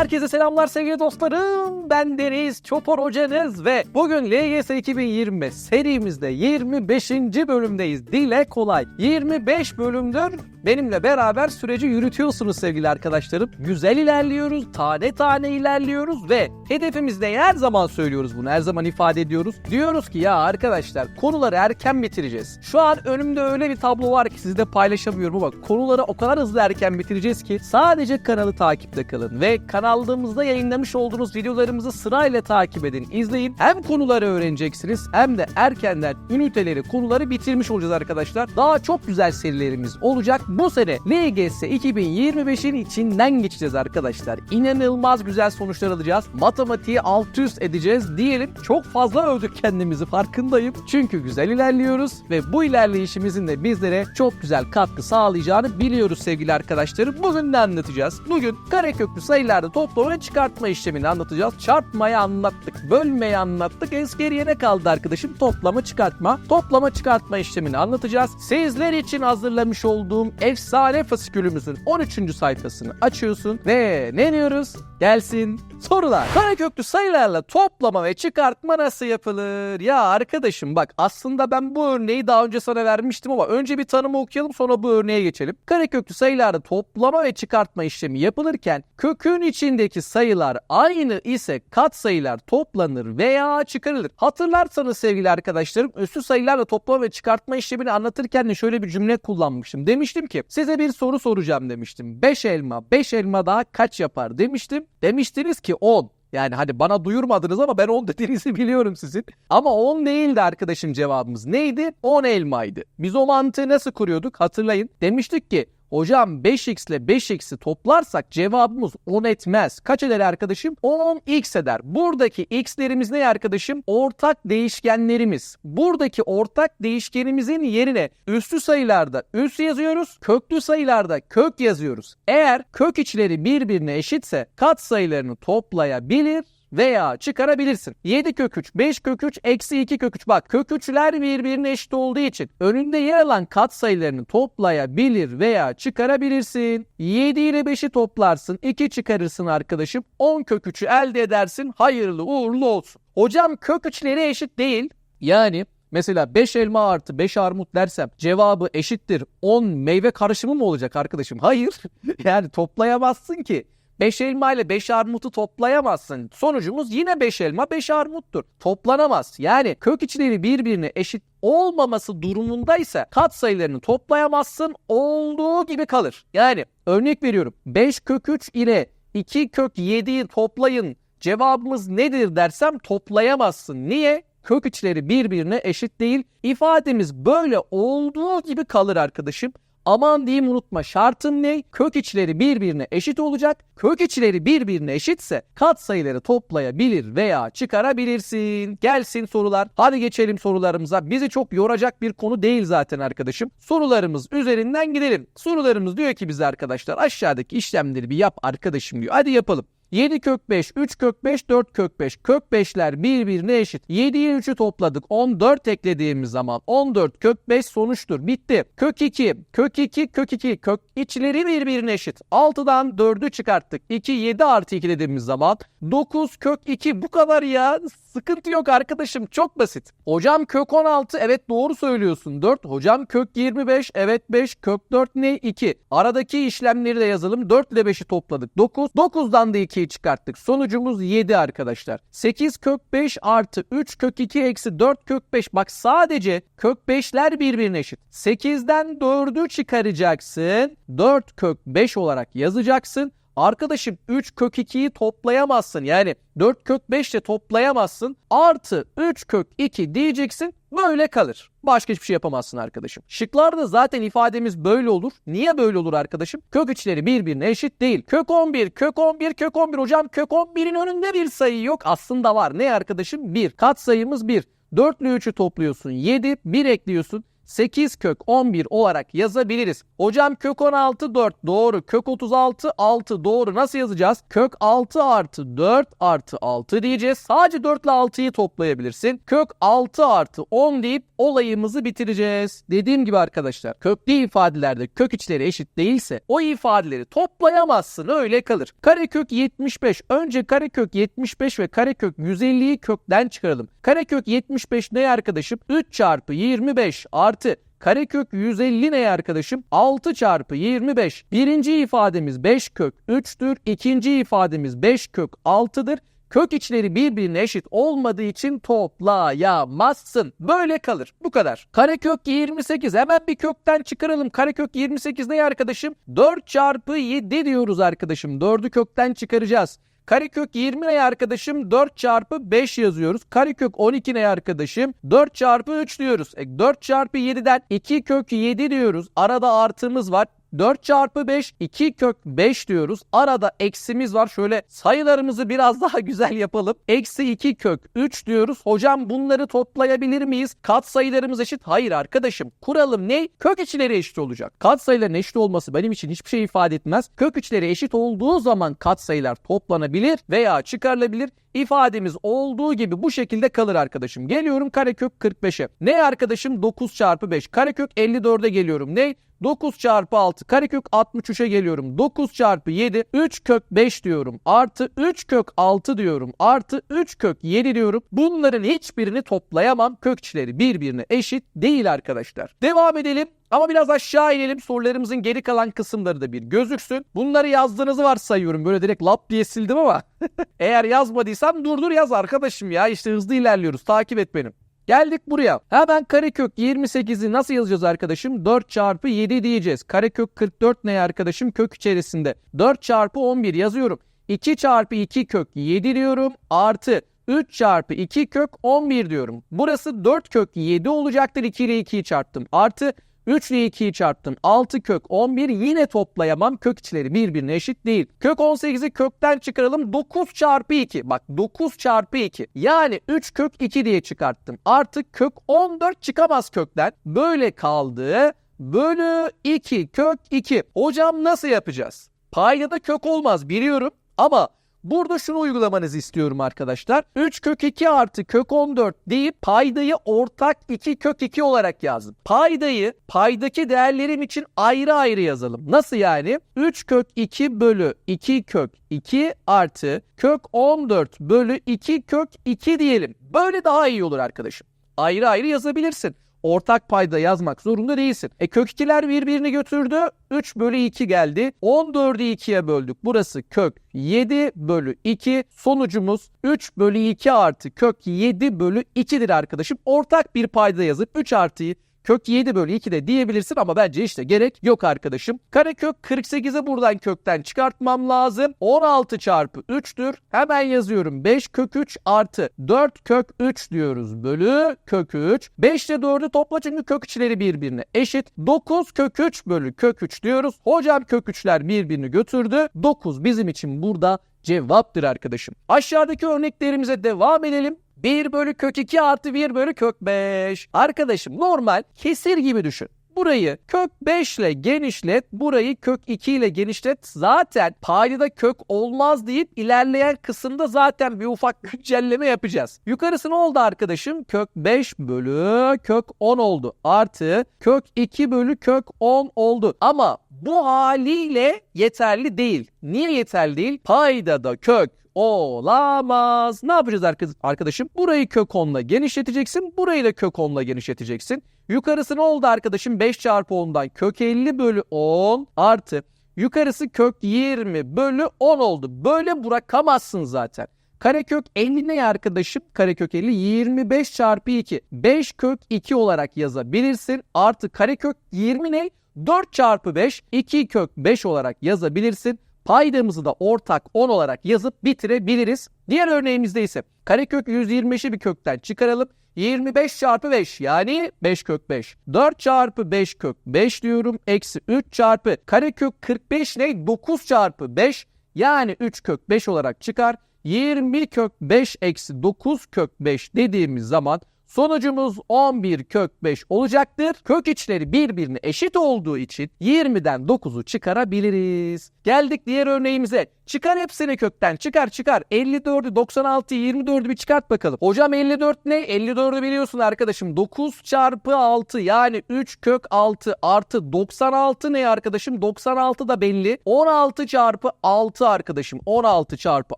Herkese selamlar sevgili dostlarım. Ben Deniz Çopor hocanız ve bugün LGS 2025 serimizde 25. bölümdeyiz. Dile kolay. 25 bölümdür benimle beraber süreci yürütüyorsunuz sevgili arkadaşlarım. Güzel ilerliyoruz, tane tane ilerliyoruz ve hedefimizde her zaman söylüyoruz bunu, her zaman ifade ediyoruz. Diyoruz ki ya arkadaşlar konuları erken bitireceğiz. Şu an önümde öyle bir tablo var ki sizle paylaşamıyorum ama konuları o kadar hızlı erken bitireceğiz ki sadece kanalı takipte kalın ve kanalımızda yayınlamış olduğunuz videolarımızı sırayla takip edin, izleyin. Hem konuları öğreneceksiniz hem de erkenden üniteleri, konuları bitirmiş olacağız arkadaşlar. Daha çok güzel serilerimiz olacak. Bu sene LGS 2025'in içinden geçeceğiz arkadaşlar. İnanılmaz güzel sonuçlar alacağız. Matematiği alt üst edeceğiz diyelim. Çok fazla övdük kendimizi farkındayım. Çünkü güzel ilerliyoruz ve bu ilerleyişimizin de bizlere çok güzel katkı sağlayacağını biliyoruz sevgili arkadaşlarım. Bugün ne anlatacağız? Bugün kareköklü sayılarda toplama çıkartma işlemini anlatacağız. Çarpmayı anlattık, bölmeyi anlattık. Es geriye ne kaldı arkadaşım? Toplama çıkartma. Toplama çıkartma işlemini anlatacağız. Sizler için hazırlamış olduğum efsane fasikülümüzün 13. sayfasını açıyorsun ve ne diyoruz? Gelsin sorular. Kareköklü sayılarla toplama ve çıkartma nasıl yapılır? Ya arkadaşım bak aslında ben bu örneği daha önce sana vermiştim ama önce bir tanımı okuyalım sonra bu örneğe geçelim. Kareköklü sayılarda toplama ve çıkartma işlemi yapılırken kökün içindeki sayılar aynı ise katsayılar toplanır veya çıkarılır. Hatırlarsanız sevgili arkadaşlarım üstü sayılarla toplama ve çıkartma işlemini anlatırken de şöyle bir cümle kullanmıştım. Demiştim ki size bir soru soracağım demiştim. 5 elma 5 elma daha kaç yapar demiştim. Demiştiniz ki 10. Yani hadi bana duyurmadınız ama ben 10 dediğinizi biliyorum sizin. Ama 10 değildi arkadaşım cevabımız. Neydi? 10 elmaydı. Biz o mantığı nasıl kuruyorduk? Hatırlayın. Demiştik ki Hocam 5x ile 5x'i toplarsak cevabımız 10 etmez. Kaç eder arkadaşım? 10x eder. Buradaki x'lerimiz ne arkadaşım? Ortak değişkenlerimiz. Buradaki ortak değişkenimizin yerine üstü sayılarda üst yazıyoruz. Köklü sayılarda kök yazıyoruz. Eğer kök içleri birbirine eşitse kat sayılarını toplayabilir veya çıkarabilirsin. 7 kök 3, 5 kök 3, eksi 2 kök 3. Bak kök 3'ler birbirine eşit olduğu için önünde yer alan kat sayılarını toplayabilir veya çıkarabilirsin. 7 ile 5'i toplarsın, 2 çıkarırsın arkadaşım. 10 kök 3'ü elde edersin. Hayırlı uğurlu olsun. Hocam kök 3'leri eşit değil. Yani Mesela 5 elma artı 5 armut dersem cevabı eşittir 10 meyve karışımı mı olacak arkadaşım? Hayır. yani toplayamazsın ki. 5 elma ile 5 armutu toplayamazsın. Sonucumuz yine 5 elma 5 armuttur. Toplanamaz. Yani kök içleri birbirine eşit olmaması durumundaysa kat sayılarını toplayamazsın. Olduğu gibi kalır. Yani örnek veriyorum. 5 kök 3 ile 2 kök 7'yi toplayın. Cevabımız nedir dersem toplayamazsın. Niye? Kök içleri birbirine eşit değil. İfademiz böyle olduğu gibi kalır arkadaşım. Aman diyeyim unutma şartım ne? Kök içleri birbirine eşit olacak. Kök içleri birbirine eşitse kat sayıları toplayabilir veya çıkarabilirsin. Gelsin sorular. Hadi geçelim sorularımıza. Bizi çok yoracak bir konu değil zaten arkadaşım. Sorularımız üzerinden gidelim. Sorularımız diyor ki bize arkadaşlar aşağıdaki işlemleri bir yap arkadaşım diyor. Hadi yapalım. 7 kök 5, 3 kök 5, 4 kök 5. Kök 5'ler birbirine eşit. 7'ye 3'ü topladık. 14 eklediğimiz zaman 14 kök 5 sonuçtur. Bitti. Kök 2, kök 2, kök 2. Kök içleri birbirine eşit. 6'dan 4'ü çıkarttık. 2, 7 artı 2 dediğimiz zaman 9 kök 2. Bu kadar ya. Sıkıntı yok arkadaşım. Çok basit. Hocam kök 16. Evet doğru söylüyorsun. 4. Hocam kök 25. Evet 5. Kök 4 ne? 2. Aradaki işlemleri de yazalım. 4 ile 5'i topladık. 9. 9'dan da 2'yi çıkarttık. Sonucumuz 7 arkadaşlar. 8 kök 5 artı 3 kök 2 eksi 4 kök 5. Bak sadece kök 5'ler birbirine eşit. 8'den 4'ü çıkaracaksın. 4 kök 5 olarak yazacaksın. Arkadaşım 3 kök 2'yi toplayamazsın. Yani 4 kök 5 ile toplayamazsın. Artı 3 kök 2 diyeceksin. Böyle kalır. Başka hiçbir şey yapamazsın arkadaşım. Şıklarda zaten ifademiz böyle olur. Niye böyle olur arkadaşım? Kök içleri birbirine eşit değil. Kök 11, kök 11, kök 11. Hocam kök 11'in önünde bir sayı yok. Aslında var. Ne arkadaşım? 1. Kat sayımız 1. 4 ile 3'ü topluyorsun. 7. 1 ekliyorsun. 8 kök 11 olarak yazabiliriz. Hocam kök 16 4 doğru. Kök 36 6 doğru. Nasıl yazacağız? Kök 6 artı 4 artı 6 diyeceğiz. Sadece 4 ile 6'yı toplayabilirsin. Kök 6 artı 10 deyip olayımızı bitireceğiz. Dediğim gibi arkadaşlar köklü ifadelerde kök içleri eşit değilse o ifadeleri toplayamazsın öyle kalır. Karekök 75 önce karekök 75 ve karekök 150'yi kökten çıkaralım. Karekök 75 ne arkadaşım? 3 çarpı 25 artı Karekök 150 ne arkadaşım? 6 çarpı 25. Birinci ifademiz 5 kök 3'tür. İkinci ifademiz 5 kök 6'dır. Kök içleri birbirine eşit olmadığı için toplayamazsın. Böyle kalır. Bu kadar. Karekök 28. Hemen bir kökten çıkaralım. Karekök 28 ne arkadaşım? 4 çarpı 7 diyoruz arkadaşım. 4'ü kökten çıkaracağız. Karekök 20 ne arkadaşım? 4 çarpı 5 yazıyoruz. Karekök 12 ne arkadaşım? 4 çarpı 3 diyoruz. E, 4 çarpı 7'den 2 kök 7 diyoruz. Arada artımız var. 4 çarpı 5 2 kök 5 diyoruz. Arada eksimiz var. Şöyle sayılarımızı biraz daha güzel yapalım. Eksi 2 kök 3 diyoruz. Hocam bunları toplayabilir miyiz? Kat sayılarımız eşit. Hayır arkadaşım. Kuralım ne? Kök içleri eşit olacak. Kat sayıların eşit olması benim için hiçbir şey ifade etmez. Kök içleri eşit olduğu zaman kat sayılar toplanabilir veya çıkarılabilir ifademiz olduğu gibi bu şekilde kalır arkadaşım. Geliyorum karekök 45'e. Ne arkadaşım? 9 çarpı 5. Karekök 54'e geliyorum. Ne? 9 çarpı 6 karekök 63'e geliyorum. 9 çarpı 7 3 kök 5 diyorum. Artı 3 kök 6 diyorum. Artı 3 kök 7 diyorum. Bunların hiçbirini toplayamam. Kök içleri birbirine eşit değil arkadaşlar. Devam edelim. Ama biraz aşağı inelim sorularımızın geri kalan kısımları da bir gözüksün. Bunları yazdığınızı varsayıyorum. Böyle direkt lap diye sildim ama. Eğer yazmadıysan durdur yaz arkadaşım ya. İşte hızlı ilerliyoruz. Takip et benim. Geldik buraya. Hemen karekök 28'i nasıl yazacağız arkadaşım? 4 çarpı 7 diyeceğiz. Karekök 44 ne arkadaşım? Kök içerisinde. 4 çarpı 11 yazıyorum. 2 çarpı 2 kök 7 diyorum. Artı 3 çarpı 2 kök 11 diyorum. Burası 4 kök 7 olacaktır. 2 ile 2'yi çarptım. Artı 3 ile 2'yi çarptım. 6 kök 11 yine toplayamam. Kök içleri birbirine eşit değil. Kök 18'i kökten çıkaralım. 9 çarpı 2. Bak 9 çarpı 2. Yani 3 kök 2 diye çıkarttım. Artık kök 14 çıkamaz kökten. Böyle kaldı. Bölü 2 kök 2. Hocam nasıl yapacağız? Paydada kök olmaz biliyorum ama Burada şunu uygulamanızı istiyorum arkadaşlar. 3 kök 2 artı kök 14 deyip paydayı ortak 2 kök 2 olarak yazdım. Paydayı paydaki değerlerim için ayrı ayrı yazalım. Nasıl yani? 3 kök 2 bölü 2 kök 2 artı kök 14 bölü 2 kök 2 diyelim. Böyle daha iyi olur arkadaşım. Ayrı ayrı yazabilirsin ortak payda yazmak zorunda değilsin. E kök 2'ler birbirini götürdü. 3 bölü 2 geldi. 14'ü 2'ye böldük. Burası kök 7 bölü 2. Sonucumuz 3 bölü 2 artı kök 7 bölü 2'dir arkadaşım. Ortak bir payda yazıp 3 artıyı kök 7 bölü 2 de diyebilirsin ama bence işte gerek yok arkadaşım. Karekök 48'i buradan kökten çıkartmam lazım. 16 çarpı 3'tür. Hemen yazıyorum. 5 kök 3 artı 4 kök 3 diyoruz bölü kök 3. 5 ile 4'ü topla çünkü kök içleri birbirine eşit. 9 kök 3 bölü kök 3 diyoruz. Hocam kök 3'ler birbirini götürdü. 9 bizim için burada cevaptır arkadaşım. Aşağıdaki örneklerimize devam edelim. 1 bölü kök 2 artı 1 bölü kök 5. Arkadaşım normal kesir gibi düşün. Burayı kök 5 ile genişlet, burayı kök 2 ile genişlet. Zaten paydada kök olmaz deyip ilerleyen kısımda zaten bir ufak güncelleme yapacağız. Yukarısı ne oldu arkadaşım? Kök 5 bölü kök 10 oldu. Artı kök 2 bölü kök 10 oldu. Ama bu haliyle yeterli değil. Niye yeterli değil? Paydada kök olamaz. Ne yapacağız arkadaşım? Burayı kök 10'la genişleteceksin. Burayı da kök 10'la genişleteceksin. Yukarısı ne oldu arkadaşım? 5 çarpı 10'dan kök 50 bölü 10 artı yukarısı kök 20 bölü 10 oldu. Böyle bırakamazsın zaten. Karekök 50 ne arkadaşım? Karekök 50 25 çarpı 2. 5 kök 2 olarak yazabilirsin. Artı karekök 20 ne? 4 çarpı 5 2 kök 5 olarak yazabilirsin. Paydamızı da ortak 10 olarak yazıp bitirebiliriz. Diğer örneğimizde ise karekök 125'i bir kökten çıkaralım. 25 çarpı 5 yani 5 kök 5. 4 çarpı 5 kök 5 diyorum. Eksi 3 çarpı karekök 45 ne? 9 çarpı 5 yani 3 kök 5 olarak çıkar. 20 kök 5 eksi 9 kök 5 dediğimiz zaman Sonucumuz 11 kök 5 olacaktır. Kök içleri birbirine eşit olduğu için 20'den 9'u çıkarabiliriz. Geldik diğer örneğimize. Çıkar hepsini kökten çıkar çıkar. 54'ü 96'yı 24'ü bir çıkart bakalım. Hocam 54 ne? 54'ü biliyorsun arkadaşım. 9 çarpı 6 yani 3 kök 6 artı 96 ne arkadaşım? 96 da belli. 16 çarpı 6 arkadaşım. 16 çarpı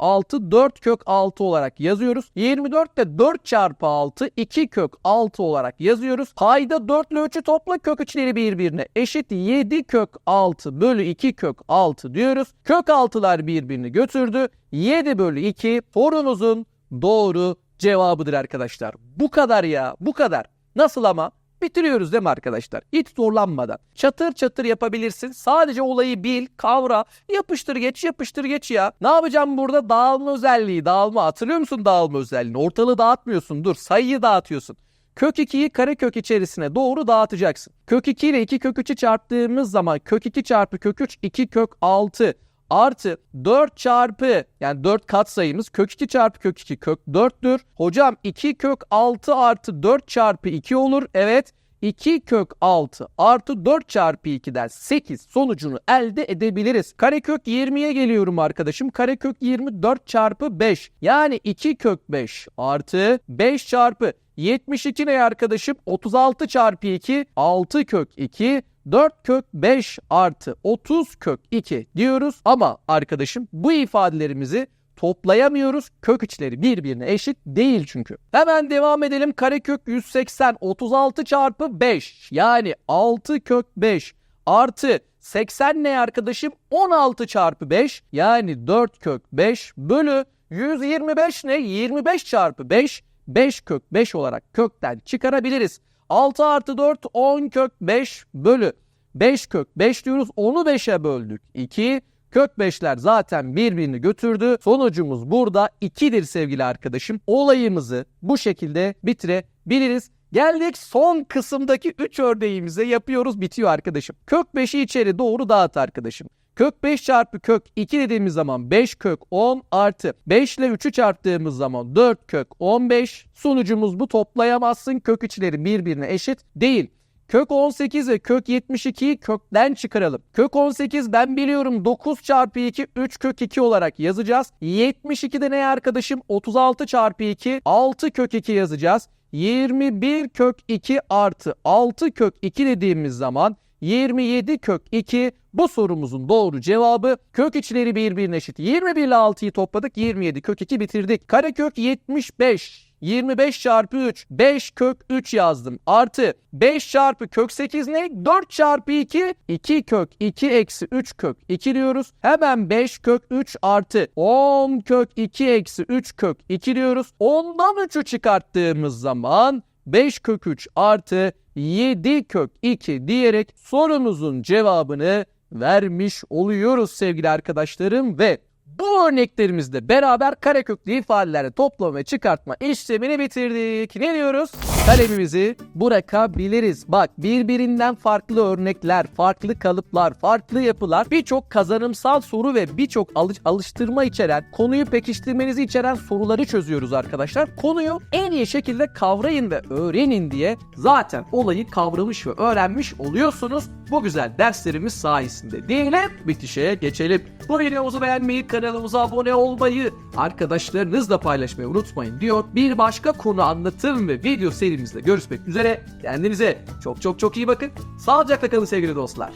6 4 kök 6 olarak yazıyoruz. 24 de 4 çarpı 6 2 kök 6 olarak yazıyoruz. Payda 4 ile 3'ü topla kök içleri birbirine eşit 7 kök 6 bölü 2 kök 6 diyoruz. Kök 6'lar birbirini götürdü. 7 bölü 2 sorunuzun doğru cevabıdır arkadaşlar. Bu kadar ya bu kadar. Nasıl ama? Bitiriyoruz değil mi arkadaşlar? Hiç zorlanmadan. Çatır çatır yapabilirsin. Sadece olayı bil, kavra, yapıştır geç, yapıştır geç ya. Ne yapacağım burada? Dağılma özelliği, dağılma. Hatırlıyor musun dağılma özelliğini? Ortalığı dağıtmıyorsun. Dur, sayıyı dağıtıyorsun. Kök 2'yi karekök içerisine doğru dağıtacaksın. Kök 2 ile 2 kök 3'ü çarptığımız zaman kök 2 çarpı kök 3 2 kök 6 artı 4 çarpı yani 4 kat sayımız kök 2 çarpı kök 2 kök 4'tür. Hocam 2 kök 6 artı 4 çarpı 2 olur. Evet 2 kök 6 artı 4 çarpı 2'den 8 sonucunu elde edebiliriz. Karekök 20'ye geliyorum arkadaşım. Karekök 24 çarpı 5 yani 2 kök 5 artı 5 çarpı 72 ne arkadaşım? 36 çarpı 2 6 kök 2 4 kök 5 artı 30 kök 2 diyoruz. Ama arkadaşım bu ifadelerimizi toplayamıyoruz. Kök içleri birbirine eşit değil çünkü. Hemen devam edelim. Karekök 180 36 çarpı 5 yani 6 kök 5 artı 80 ne arkadaşım? 16 çarpı 5 yani 4 kök 5 bölü 125 ne? 25 çarpı 5 5 kök 5 olarak kökten çıkarabiliriz. 6 artı 4 10 kök 5 bölü 5 kök 5 diyoruz. Onu 5'e böldük. 2 kök 5'ler zaten birbirini götürdü. Sonucumuz burada 2'dir sevgili arkadaşım. Olayımızı bu şekilde bitirebiliriz. Geldik son kısımdaki 3 örneğimize yapıyoruz bitiyor arkadaşım. Kök 5'i içeri doğru dağıt arkadaşım. Kök 5 çarpı kök 2 dediğimiz zaman 5 kök 10 artı 5 ile 3'ü çarptığımız zaman 4 kök 15. Sonucumuz bu toplayamazsın. Kök içleri birbirine eşit değil. Kök 18 ve kök 72'yi kökten çıkaralım. Kök 18 ben biliyorum 9 çarpı 2 3 kök 2 olarak yazacağız. 72'de ne arkadaşım? 36 çarpı 2 6 kök 2 yazacağız. 21 kök 2 artı 6 kök 2 dediğimiz zaman 27 kök 2 bu sorumuzun doğru cevabı kök içleri birbirine eşit. 21 ile 6'yı topladık 27 kök 2 bitirdik. Karekök 75 25 çarpı 3 5 kök 3 yazdım. Artı 5 çarpı kök 8 ne? 4 çarpı 2 2 kök 2 eksi 3 kök 2 diyoruz. Hemen 5 kök 3 artı 10 kök 2 eksi 3 kök 2 diyoruz. 10'dan 3'ü çıkarttığımız zaman 5 kök 3 artı 7 kök 2 diyerek sorumuzun cevabını vermiş oluyoruz sevgili arkadaşlarım ve bu örneklerimizde beraber kareköklü ifadeleri toplama ve çıkartma işlemini bitirdik. Ne diyoruz? Kalemimizi bırakabiliriz. Bak birbirinden farklı örnekler, farklı kalıplar, farklı yapılar, birçok kazanımsal soru ve birçok alış alıştırma içeren, konuyu pekiştirmenizi içeren soruları çözüyoruz arkadaşlar. Konuyu en iyi şekilde kavrayın ve öğrenin diye zaten olayı kavramış ve öğrenmiş oluyorsunuz. Bu güzel derslerimiz sayesinde diyelim bitişe geçelim. Bu videomuzu beğenmeyi, kanalımıza abone olmayı, arkadaşlarınızla paylaşmayı unutmayın diyor. Bir başka konu anlatım ve video serimizde görüşmek üzere. Kendinize çok çok çok iyi bakın. Sağlıcakla kalın sevgili dostlar.